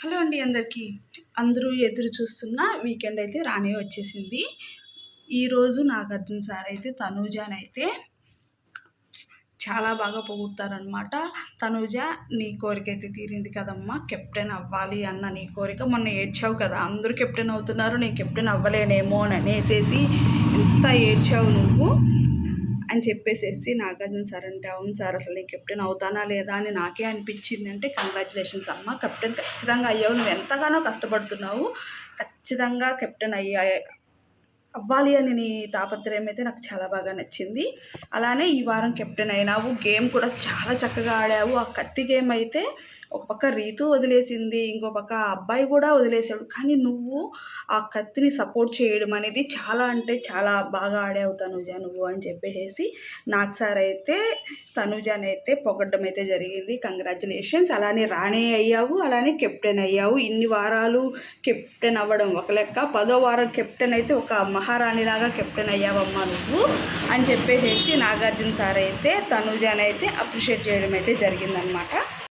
Hello అండి అందరికీ. అందరూ ఎదురు చూస్తున్న వీకెండ్ అయితే రానే వచ్చేసింది. ఈరోజు నాగార్జున సార్ అయితే తనూజాని అయితే చాలా బాగా పొగుడతారనమాట తనూజ నీ కోరిక అయితే తీరింది కదమ్మా కెప్టెన్ అవ్వాలి అన్న నీ కోరిక మొన్న ఏడ్చావు కదా అందరూ కెప్టెన్ అవుతున్నారు నేను కెప్టెన్ అవ్వలేనేమో అని అనేసేసి ఎంత ఏడ్చావు నువ్వు? అని చెప్పేసేసి నాగార్జున సార్ అంటే అవును సార్ అసలు నేను కెప్టెన్ అవుతానా లేదా? అని నాకే అనిపించింది అంటే కంగ్రాచులేషన్స్ అమ్మ కెప్టెన్ ఖచ్చితంగా అయ్యావు. నువ్వు ఎంతగానో కష్టపడుతున్నావు. ఖచ్చితంగా కెప్టెన్ అయ్యా అవ్వాలి అని నీ తాపత్రయం అయితే నాకు చాలా బాగా నచ్చింది. అలానే ఈ వారం కెప్టెన్ అయినావు. గేమ్ కూడా చాలా చక్కగా ఆడావు. ఆ కత్తి గేమ్ అయితే ఒక పక్క రీతు వదిలేసింది. ఇంకో పక్క ఆ అబ్బాయి కూడా వదిలేశాడు. కానీ నువ్వు ఆ కత్తిని సపోర్ట్ చేయడం అనేది చాలా అంటే చాలా బాగా ఆడావు తనుజ నువ్వు అని చెప్పేసి నాకు సార్ అయితే తనుజాని అయితే పొగడ్డం అయితే జరిగింది. కంగ్రాచులేషన్స్ అలానే రాణే అయ్యావు. అలానే కెప్టెన్ అయ్యావు. ఇన్ని వారాలు కెప్టెన్ అవ్వడం ఒక లెక్క. పదో వారం కెప్టెన్ అయితే ఒక మహారాణిలాగా కెప్టెన్ అయ్యావమ్మా నువ్వు అని చెప్పేసి నాగార్జున సార్ అయితే తనుజాని అయితే అప్రిషియేట్ చేయడం అయితే జరిగిందనమాట